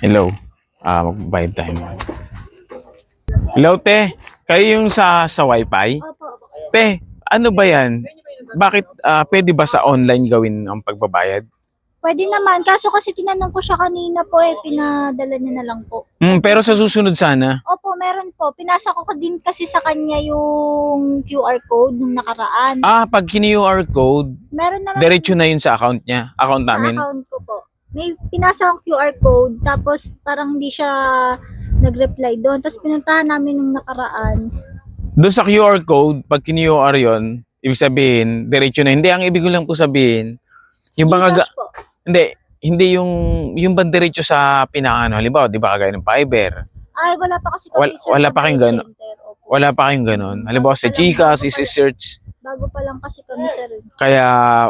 Hello. Ah, magbayad tayo. Hello, te. Kayo yung sa sa wifi? Te, ano ba yan? Bakit ah, pwede ba sa online gawin ang pagbabayad? Pwede naman. Kaso kasi tinanong ko siya kanina po eh. Pinadala niya na lang po. Hmm, pero sa susunod sana. Opo, meron po. Pinasa ko din kasi sa kanya yung QR code nung nakaraan. Ah, pag kini-QR code, Meron naman diretso na yun sa account niya, account sa namin. account ko. May pinasa akong QR code, tapos parang hindi siya nag-reply doon. Tapos pinuntahan namin nung nakaraan. Doon sa QR code, pag kini-QR yun, ibig sabihin, diretso na. Hindi, ang ibig ko lang po sabihin, yung mga, ga- Gcash po. hindi, hindi yung, yung bang diretso sa pinakano, halimbawa, di ba, kagaya ng Fiber, Ay, wala pa kasi Wal- kami sir, wala sa pa kayong Center. Opo. wala pa kayong ganun. Halimbawa, sa lang, Gcash, isi-search, Bago pa lang kasi kami sir. kaya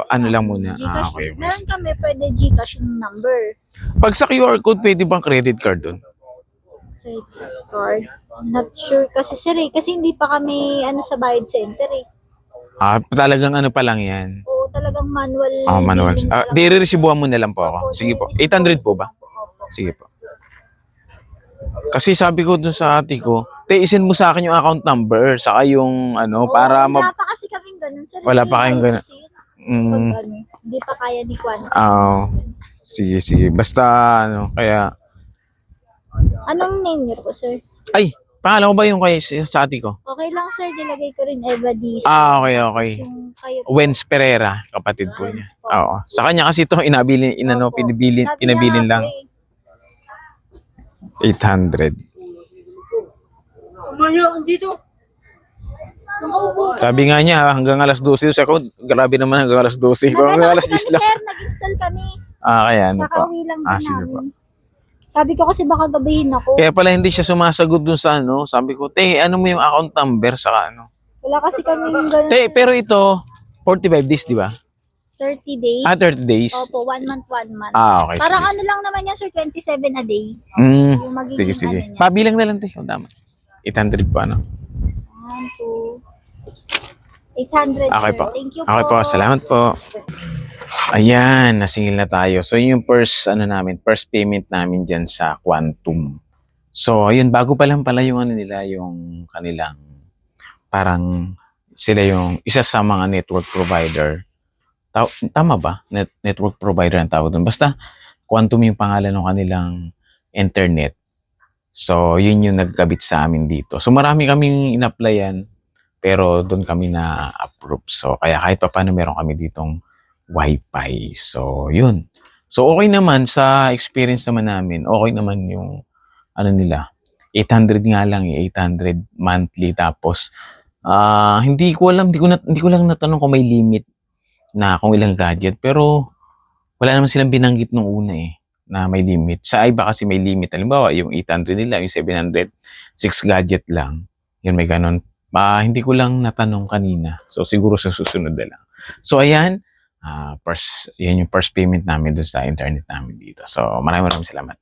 ano lang muna. Gcash. Ah, okay. Meron kami pwede Gcash yung number. Pag sa QR code, pwede bang credit card doon? Credit card. Not sure kasi sir eh. Kasi hindi pa kami ano sa bayad center eh. Ah, talagang ano pa lang yan. Oo, talagang manual. Ah, manual. billing Ah, lang. di re-resibuhan mo na lang po ako. Sige po. di- 800 po ba? Opo. Sige po. Kasi sabi ko dun sa ate ko, te, isin mo sa akin yung account number, saka yung ano, Oo, para wala ma... pa kasi kaming ganun sir. Wala pa kayong kaya ganun. kasi yun, pag Mm, ano, Hindi pa kaya ni Kwan. ah, sige, sige. Basta, ano, kaya... Anong name niyo po sir? Ay, pangalan ko ba yung kay sa ate ko? Okay lang sir, dilagay ko rin Eva D. Ah, okay, okay. Yung kayo po. Wens Pereira, kapatid po niya. Wens po. Oo. Sa kanya kasi ito, inabili, inano, Opo. pinibili, Sabi pinabilin lang. po eh, 800. Sabi nga niya, hanggang alas 12. Sabi ko, grabe naman hanggang alas 12. Kung hanggang alas kasi 10 kami, lang. sir, nag-install kami. Ah, kaya ano po. Kakauwi lang Ah, sige namin. Sabi ko kasi baka gabihin ako. Kaya pala hindi siya sumasagot dun sa ano. Sabi ko, te, ano mo yung account number sa ano? Wala kasi kami yung ganun. Te, pero ito, 45 days, di ba? 30 days. Ah, 30 days. Opo, one month, one month. Ah, okay. Parang sige, ano lang naman yan, sir, 27 a day. Mm, Yung magiging sige, sige. ano niya. Pabilang na lang, te. Kung tama. 800 pa, no? 1, 2, 800, Okay sir. po. Thank you Okay po, salamat po. Ayan, nasingil na tayo. So, yun yung first, ano namin, first payment namin dyan sa Quantum. So, ayun, bago pa lang pala yung ano nila, yung kanilang, parang sila yung isa sa mga network provider. Ta- tama ba? Net- network provider ang tawag doon. Basta, Quantum yung pangalan ng kanilang internet. So, yun yung nagkabit sa amin dito. So, marami kaming in-applyan, pero doon kami na approve. So, kaya kahit pa paano meron kami ditong wifi. So, yun. So, okay naman sa experience naman namin. Okay naman yung ano nila. 800 nga lang eh, 800 monthly tapos ah hindi ko alam, hindi ko, na, hindi ko lang natanong kung may limit na kung ilang gadget pero wala naman silang binanggit nung una eh na may limit. Sa iba kasi may limit. Halimbawa, yung 800 nila, yung 700, 6 gadget lang. Yun may ganun. Ah, hindi ko lang natanong kanina. So, siguro sa susunod na lang. So, ayan. ah first, yan yung first payment namin dun sa internet namin dito. So, maraming maraming salamat.